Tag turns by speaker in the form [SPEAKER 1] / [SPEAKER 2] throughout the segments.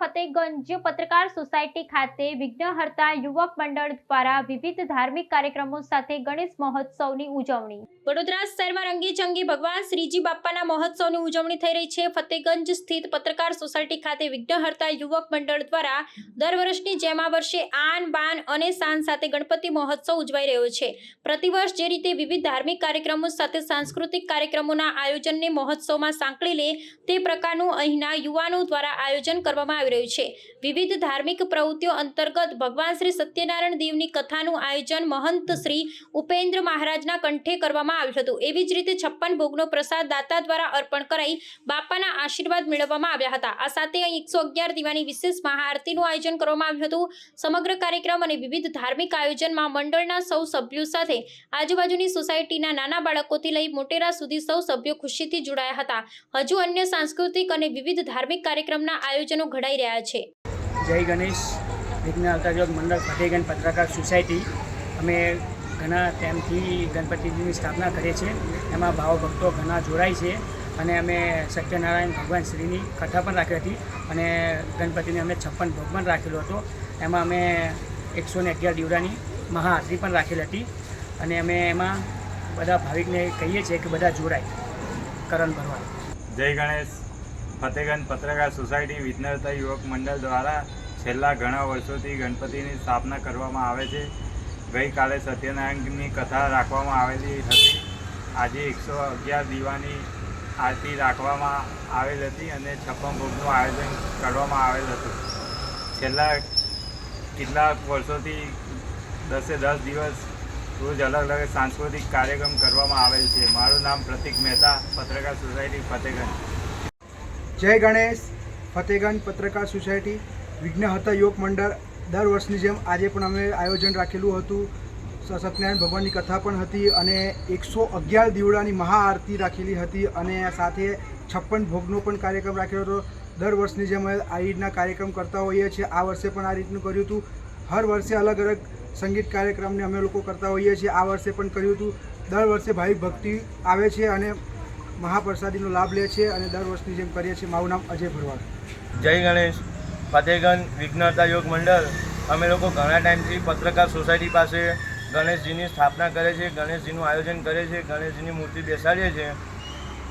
[SPEAKER 1] ફતેહગંજ પત્રકાર સોસાયટી ખાતે વિઘ્નહર્તા યુવક મંડળ દ્વારા વિવિધ ધાર્મિક કાર્યક્રમો સાથે ગણેશ મહોત્સવની ઉજવણી. વડોદરા શહેરમાં રંગીચંગી ભગવાન શ્રીજી બાપાના મહોત્સવની ઉજવણી થઈ રહી છે. ફતેગંજ સ્થિત પત્રકાર સોસાયટી ખાતે વિઘ્નહર્તા યુવક મંડળ દ્વારા દર વર્ષની જેમ આ વર્ષે આન, બાન અને શાન સાથે ગણપતિ મહોત્સવ ઉજવાઈ રહ્યો છે. પ્રતિવર્ષ જે રીતે વિવિધ ધાર્મિક કાર્યક્રમો સાથે સાંસ્કૃતિક કાર્યક્રમોના આયોજનને મહોત્સવમાં સાંકળી લે તે પ્રકારનું અહીંના યુવાનો દ્વારા આયોજન કરવામાં આવી રહ્યું છે. વિવિધ ધાર્મિક પ્રવૃત્તિઓ અંતર્ગત ભગવાન શ્રી સત્યનારાયણ દેવની કથાનું આયોજન મહંત શ્રી ઉપેન્દ્ર મહારાજના કંઠે કરવામાં આવ્યું હતું. એવી જ રીતે છપ્પન ભોગનો પ્રસાદ દાતા દ્વારા અર્પણ કરાઈ બાપાના આશીર્વાદ મેળવવામાં આવ્યા હતા. આ સાથે અહીં એકસો અગિયાર દીવાની વિશેષ મહાઆરતીનું આયોજન કરવામાં આવ્યું હતું. સમગ્ર કાર્યક્રમ અને વિવિધ ધાર્મિક આયોજનમાં મંડળના સૌ સભ્યો સાથે આજુબાજુની સોસાયટીના નાના બાળકોથી લઈ મોટેરા સુધી સૌ સભ્યો ખુશીથી જોડાયા હતા. હજુ અન્ય સાંસ્કૃતિક અને વિવિધ ધાર્મિક કાર્યક્રમના આયોજનો ઘડાઈ રહ્યા છે.
[SPEAKER 2] જય ગણેશ. વિઘ્ન અવતારયોગ મંડળ ફતેહગંજ પત્રકાર સોસાયટી. અમે ઘણા ટાઈમથી ગણપતિજીની સ્થાપના કરીએ છીએ. એમાં ભાવ ભક્તો ઘણા જોડાય છે અને અમે સત્યનારાયણ ભગવાન શ્રીની કથા પણ રાખી હતી અને ગણપતિને અમે છપ્પન ભોગ પણ રાખેલો હતો. એમાં અમે એકસો ને અગિયાર દીવડાની મહાઆરતી પણ રાખેલી હતી અને અમે એમાં બધા ભાવિકને કહીએ છીએ કે બધા જોડાય. કરણ ભરવા
[SPEAKER 3] જય ગણેશ. ફતેગંજ પત્રકાર સોસાયટી વિજ્ઞાતા યુવક મંડળ દ્વારા છેલ્લા ઘણા વર્ષોથી ગણપતિની સ્થાપના કરવામાં આવે છે. ગઈકાલે સત્યનારાયણની કથા રાખવામાં આવેલી હતી. આજે એકસો અગિયાર દીવાની આરતી રાખવામાં આવેલ હતી અને છપ્પન ભોગનું આયોજન કરવામાં આવેલ હતું. છેલ્લા કેટલાક વર્ષોથી દસે દસ દિવસ રોજ અલગ અલગ સાંસ્કૃતિક કાર્યક્રમ કરવામાં આવેલ છે. મારું નામ પ્રતિક મહેતા, પત્રકાર સોસાયટી ફતેગંજ.
[SPEAKER 4] જય ગણેશ. ફતેગંજ પત્રકાર સોસાયટી વિઘ્નહતા યોગ મંડળ. દર વર્ષની જેમ આજે પણ અમે આયોજન રાખેલું હતું. સત્યનારાયણ ભગવાનની કથા પણ હતી અને એકસો અગિયાર દીવડાની મહાઆરતી રાખેલી હતી અને સાથે છપ્પન ભોગનો પણ કાર્યક્રમ રાખેલો હતો. દર વર્ષની જેમ આ રીતના કાર્યક્રમ કરતા હોઈએ છીએ. આ વર્ષે પણ આ રીતનું કર્યું હતું. હર વર્ષે અલગ અલગ સંગીત કાર્યક્રમને અમે લોકો કરતા હોઈએ છીએ. આ વર્ષે પણ કર્યું હતું. દર વર્ષે ભાઈ ભક્તિ આવે છે અને મહાપ્રસાદીનો લાભ લે છે અને દર વર્ષની જેમ કરીએ છીએ. મારું નામ અજય ભરવાડ.
[SPEAKER 5] જય ગણેશ. ફતેહગંજ વિઘ્નતા યોગ મંડળ. અમે લોકો ઘણા ટાઈમથી પત્રકાર સોસાયટી પાસે ગણેશજીની સ્થાપના કરે છે, ગણેશજીનું આયોજન કરે છે, ગણેશજીની મૂર્તિ બેસાડીએ છીએ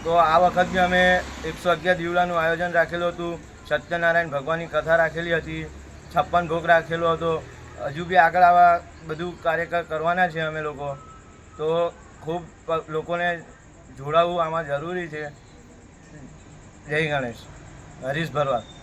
[SPEAKER 5] તો આ વખત બી અમે એકસો અગિયાર દીવડાનું આયોજન રાખેલું હતું. સત્યનારાયણ ભગવાનની કથા રાખેલી હતી. છપ્પન ભોગ રાખેલો હતો. હજુ બી આગળ આવા બધું કાર્યક્રમ કરવાના છે અમે લોકો. તો ખૂબ લોકોને જોડાવવું આમાં જરૂરી છે. જય ગણેશ. હરીશ ભરવાડ.